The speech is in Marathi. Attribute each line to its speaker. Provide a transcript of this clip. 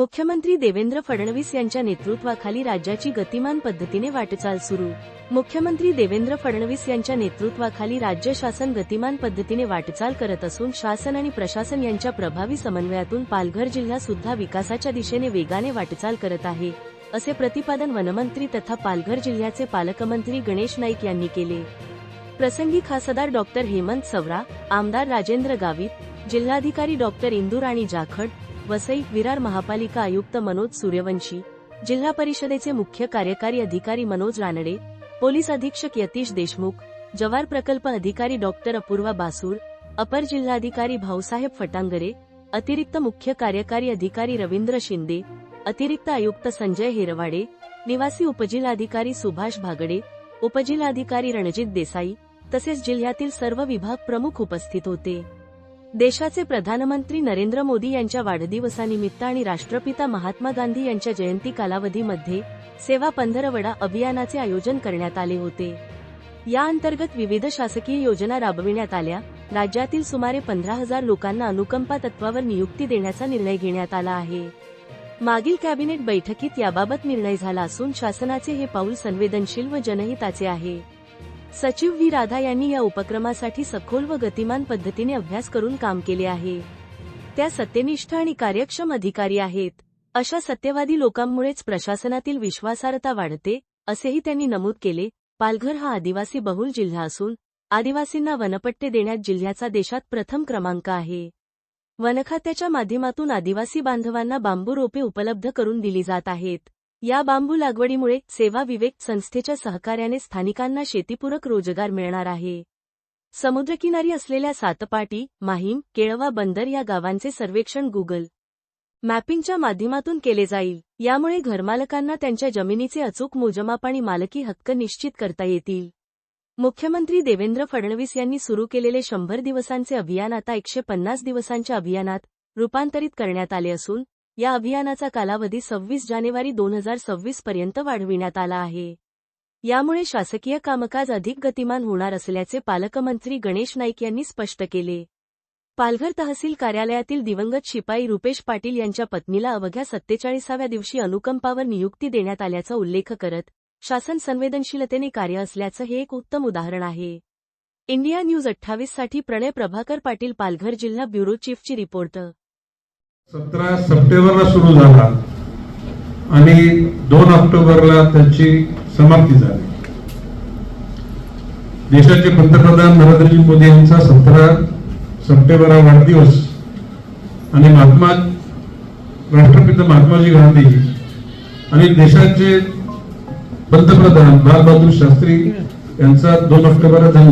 Speaker 1: मुख्यमंत्री देवेंद्र फडणवीस यांच्या नेतृत्वाखाली राज्याची गतिमान पद्धतीने वाटचाल सुरू. मुख्यमंत्री देवेंद्र फडणवीस यांच्या नेतृत्वाखाली राज्य शासन गतिमान पद्धतीने वाटचाल करत असून शासन आणि प्रशासन यांच्या प्रभावी समन्वयातून पालघर जिल्हा सुद्धा विकासाच्या दिशेने वेगाने वाटचाल करत आहे असे प्रतिपादन वनमंत्री तथा पालघर जिल्ह्याचे पालकमंत्री गणेश नाईक यांनी केले. प्रसंगी खासदार डॉक्टर हेमंत सवरा आमदार राजेंद्र गावित जिल्हाधिकारी डॉक्टर इंदुराणी जाखड वसई विरार महापालिका आयुक्त मनोज सूर्यवंशी जिल्हा परिषदेचे मुख्य कार्यकारी अधिकारी मनोज रानडे पोलीस अधीक्षक यतीश देशमुख जवार प्रकल्प अधिकारी डॉक्टर अपूर्वा बासूर अपर जिल्हाधिकारी भाऊसाहेब फटांगरे अतिरिक्त मुख्य कार्यकारी अधिकारी रवींद्र शिंदे अतिरिक्त आयुक्त संजय हेरवाडे निवासी उपजिल्हाधिकारी सुभाष भागडे उपजिल्हाधिकारी रणजित देसाई तसेच जिल्ह्यातील सर्व विभाग प्रमुख उपस्थित होते. देशाचे प्रधानमंत्री नरेंद्र मोदी यांच्या वाढदिवसानिमित्त आणि राष्ट्रपिता महात्मा गांधी यांच्या जयंती कालावधीमध्ये सेवा पंधरवडा अभियानाचे आयोजन करण्यात आले होते. या अंतर्गत विविध शासकीय योजना राबविण्यात आल्या. राज्यातील सुमारे पंधरा हजार लोकांना अनुकंपा तत्वावर नियुक्ती देण्याचा निर्णय घेण्यात आला आहे. मागील कॅबिनेट बैठकीत याबाबत निर्णय झाला असून शासनाचे हे पाऊल संवेदनशील व जनहिताचे आहे. सचिव व्ही. राधा यांनी या उपक्रमासाठी सखोल व गतिमान पद्धतीने अभ्यास करून काम केले आहे. त्या सत्यनिष्ठ आणि कार्यक्षम अधिकारी आहेत. अशा सत्यवादी लोकांमुळेच प्रशासनातील विश्वासार्हता वाढते असेही त्यांनी नमूद केले. पालघर हा आदिवासी बहुल जिल्हा असून आदिवासींना वनपट्टे देण्यात जिल्ह्याचा देशात प्रथम क्रमांक आहे. वनखात्याच्या माध्यमातून आदिवासी बांधवांना बांबू रोपे उपलब्ध करून दिली जात आहेत. या बांबू लागवडीमुळे सेवा विवेक संस्थेच्या सहकार्याने स्थानिकांना शेतीपूरक रोजगार मिळणार आहे. समुद्रकिनारी असलेल्या सातपाटी माहीम केळवा बंदर या गावांचे सर्वेक्षण गुगल मॅपिंगच्या माध्यमातून केले जाईल. यामुळे घरमालकांना त्यांच्या जमिनीचे अचूक मोजमाप आणि मालकी हक्क निश्चित करता येतील. मुख्यमंत्री देवेंद्र फडणवीस यांनी सुरू केलेले शंभर दिवसांचे अभियान आता एकशे पन्नास दिवसांच्या अभियानात रूपांतरित करण्यात आले असून या अभियानाचा कालावधी सव्वीस जानेवारी दोन हजार सव्वीस पर्यंत वाढविण्यात आला आहे. यामुळे शासकीय कामकाज अधिक गतिमान होणार असल्याचे पालकमंत्री गणेश नाईक यांनी स्पष्ट केले. पालघर तहसील कार्यालयातील दिवंगत शिपाई रुपेश पाटील यांच्या पत्नीला अवघ्या सत्तेचाळीसाव्या दिवशी अनुकंपावर नियुक्ती देण्यात आल्याचा उल्लेख करत शासन संवेदनशीलतेने कार्य असल्याचं हे एक उत्तम उदाहरण आहे. इंडिया न्यूज अठ्ठावीससाठी प्रणय प्रभाकर पाटील पालघर जिल्हा ब्युरो चीफची रिपोर्ट
Speaker 2: सतरा सप्टेंबरला सुरू झाला आणि दोन ऑक्टोबरला त्याची समाप्ती झाली. देशाचे पंतप्रधान नरेंद्रजी मोदी यांचा सतरा सप्टेंबर हा वाढदिवस आणि महात्मा राष्ट्रपिता महात्माजी गांधी आणि देशाचे पंतप्रधान लालबहादूर शास्त्री यांचा दोन ऑक्टोबरला जन्म